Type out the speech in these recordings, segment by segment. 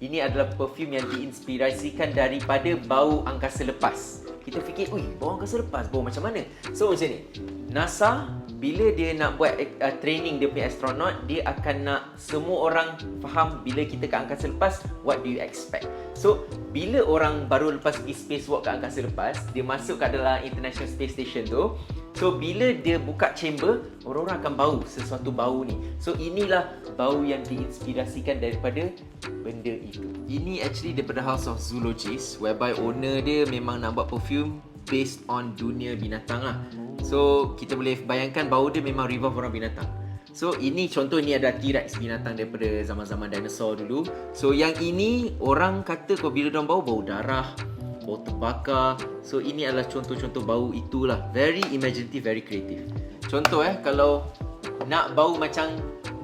Ini adalah perfume yang diinspirasikan daripada bau angkasa lepas. Kita fikir, ui, bau angkasa lepas, bau macam mana? So macam ni, NASA bila dia nak buat uh, training dia punya astronaut, dia akan nak semua orang faham bila kita ke angkasa lepas, what do you expect? So, bila orang baru lepas pergi spacewalk ke angkasa lepas, dia masuk ke dalam International Space Station tu, So bila dia buka chamber, orang-orang akan bau sesuatu bau ni. So inilah bau yang diinspirasikan daripada benda itu. Ini actually daripada House of Zoologist whereby owner dia memang nak buat perfume based on dunia binatang lah. So kita boleh bayangkan bau dia memang revolve orang binatang. So ini contoh ni ada T-Rex binatang daripada zaman-zaman dinosaur dulu. So yang ini orang kata kalau bila dia bau bau darah, bau terbakar. So ini adalah contoh-contoh bau itulah. Very imaginative, very creative. Contoh eh kalau nak bau macam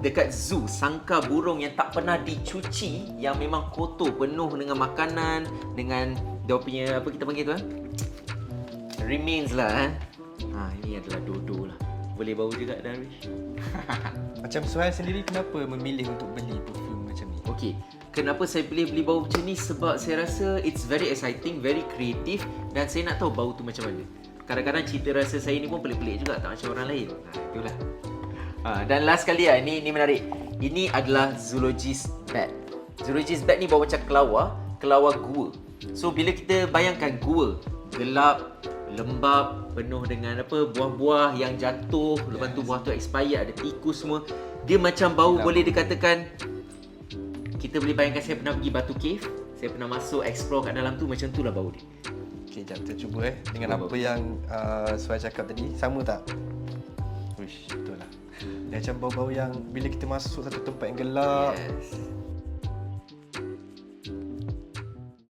dekat zoo sangka burung yang tak pernah dicuci yang memang kotor penuh dengan makanan dengan dia punya apa kita panggil tu eh remains lah eh ha ini adalah dodo lah boleh bau juga Darwish Macam Suhail sendiri kenapa memilih untuk beli perfume macam ni? Okay, kenapa saya pilih beli bau macam ni? Sebab saya rasa it's very exciting, very creative dan saya nak tahu bau tu macam mana. Kadang-kadang cita rasa saya ni pun pelik-pelik juga, tak macam orang lain. Ha, itulah. Ha, dan last kali lah, ni, ni menarik. Ini adalah zoologist bat. Zoologist bat ni bau macam kelawar, kelawar gua. So bila kita bayangkan gua, gelap, lembab, penuh dengan apa buah-buah yang jatuh, lepas tu buah tu expired, ada tikus semua. Dia macam bau Gelap. boleh dikatakan kita boleh bayangkan saya pernah pergi Batu Cave Saya pernah masuk explore kat dalam tu Macam tu lah bau dia Okay, jap kita cuba eh dengan Cuba. apa yang uh, Suhail cakap tadi, sama tak? Wish, betul lah. Dia macam bau-bau yang bila kita masuk satu tempat yang gelap, Yes